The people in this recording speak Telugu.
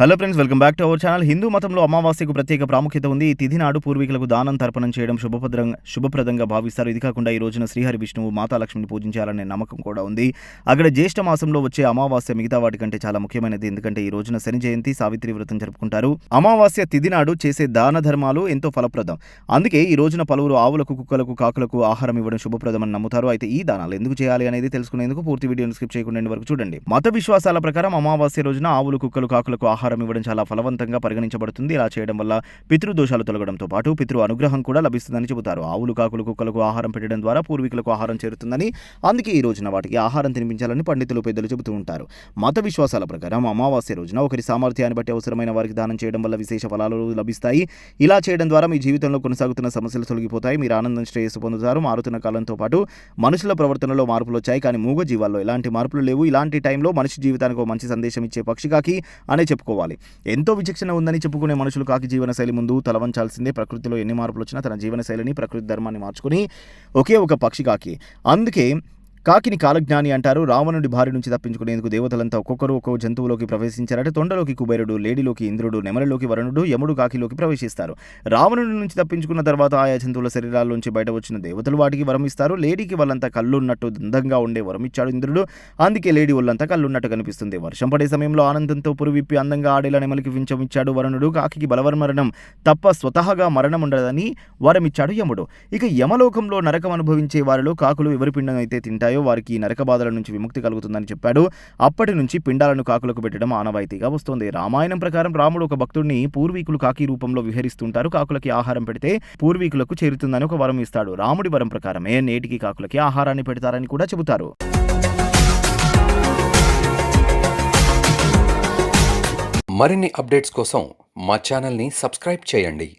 Hello friends welcome back to our channel. Hindu మతంలో అమావాస్యకు ప్రత్యేక ప్రాముఖ్యత ఉంది. ఈ తిథి నాడు పూర్వీకులకు దానం తర్పణం చేయడం శుభప్రదంగా శుభప్రదంగా భావిస్తారు. ఇది కాకుండా ఈ రోజున శ్రీహరి విష్ణువు మాతా లక్ష్మిని పూజించాలనే నమ్మకం కూడా ఉంది. అక్కడ జ్యేష్ఠ మాసంలో వచ్చే అమావాస్య మిగతా వాటికంటే చాలా ముఖ్యమైనది. ఎందుకంటే ఈ రోజున శని జయంతి సావిత్రి వ్రతం జరుపుకుంటారు. అమావాస్య తిథి నాడు చేసే దాన ధర్మాలు ఎంతో ఫలప్రదం. అందుకే ఈ రోజున పలువురు ఆవులకు కుక్కలకు కాకులకు ఆహారం ఇవ్వడం శుభప్రదమని నమ్ముతారు. అయితే ఈ దానాలు ఎందుకు చేయాలి అనేది తెలుసుకునేందుకు పూర్తి వీడియోను స్కిప్ చేయకుండా వరకు చూడండి. మత విశ్వాసాల ప్రకారం అమావాస్య రోజున ఆవులు కుక్కలు కాకులకు ఆహారం ఆహారం ఇవ్వడం చాలా ఫలవంతంగా పరిగణించబడుతుంది. ఇలా చేయడం వల్ల పితృదోషాలు తొలగడంతో పాటు పితృ అనుగ్రహం కూడా లభిస్తుందని చెబుతారు. ఆవులు కాకులు కుక్కలకు ఆహారం పెట్టడం ద్వారా పూర్వీకులకు ఆహారం చేరుతుందని అందుకే ఈ రోజున వాటికి ఆహారం తినిపించాలని పండితులు పెద్దలు చెబుతూ ఉంటారు. మత విశ్వాసాల ప్రకారం అమావాస్య రోజున ఒకరి సామర్థ్యాన్ని బట్టి అవసరమైన వారికి దానం చేయడం వల్ల విశేష ఫలాలు లభిస్తాయి. ఇలా చేయడం ద్వారా మీ జీవితంలో కొనసాగుతున్న సమస్యలు తొలగిపోతాయి. మీరు ఆనందం శ్రేయస్సు పొందుతారు. మారుతున్న కాలంతో పాటు మనుషుల ప్రవర్తనలో మార్పులు వచ్చాయి. కానీ మూగ జీవాల్లో ఎలాంటి మార్పులు లేవు. ఇలాంటి టైంలో మనిషి జీవితానికి ఒక మంచి సందేశం ఇచ్చే పక్షికాకి అనే చెప్పుకో చెప్పుకోవాలి. ఎంతో విచక్షణ ఉందని చెప్పుకునే మనుషులు కాకి జీవన శైలి ముందు తలవంచాల్సిందే ప్రకృతిలో ఎన్ని మార్పులు వచ్చినా తన జీవనశైలిని ప్రకృతి ధర్మాన్ని మార్చుకుని ఒకే ఒక పక్షి కాకి. అందుకే కాకిని కాలజ్ఞాని అంటారు. రావణుడి భార్య నుంచి తప్పించుకునేందుకు దేవతలంతా ఒక్కొక్కరు ఒక్కొక్క జంతువులోకి ప్రవేశించారట. తొండలోకి కుబేరుడు లేడిలోకి ఇంద్రుడు నెమలలోకి వరుణుడు యముడు కాకిలోకి ప్రవేశిస్తారు. రావణుడి నుంచి తప్పించుకున్న తర్వాత ఆయా జంతువుల శరీరాల్లోంచి బయట వచ్చిన దేవతలు వాటికి వరం ఇస్తారు. లేడీకి వాళ్ళంతా కళ్ళున్నట్టు దందంగా ఉండే వరం ఇచ్చాడు ఇంద్రుడు. అందుకే లేడీ వాళ్ళంతా కళ్ళున్నట్టు కనిపిస్తుంది. వర్షం పడే సమయంలో ఆనందంతో పురువిప్పి అందంగా ఆడేలా నెమలికి వించం ఇచ్చాడు వరుణుడు. కాకికి బలవర్మరణం తప్ప స్వతహాగా మరణం ఉండదని వరమిచ్చాడు యముడు. ఇక యమలోకంలో నరకం అనుభవించే వారిలో కాకులు ఎవరి పిండం అయితే తింటాయో వారికి నరక బాధల నుంచి విముక్తి కలుగుతుందని చెప్పాడు. అప్పటి నుంచి పిండాలను కాకులకు పెట్టడం ఆనవాయితీగా వస్తోంది. రామాయణం ప్రకారం రాముడు ఒక భక్తుడిని పూర్వీకులు కాకి రూపంలో విహరిస్తుంటారు. కాకులకి ఆహారం పెడితే పూర్వీకులకు చేరుతుందని ఒక వరం ఇస్తాడు. రాముడి వరం ప్రకారమే నేటికి కాకులకి ఆహారాన్ని పెడతారని కూడా చెబుతారు. మరిన్ని అప్డేట్స్ కోసం మా ఛానల్ని సబ్స్క్రైబ్ చేయండి.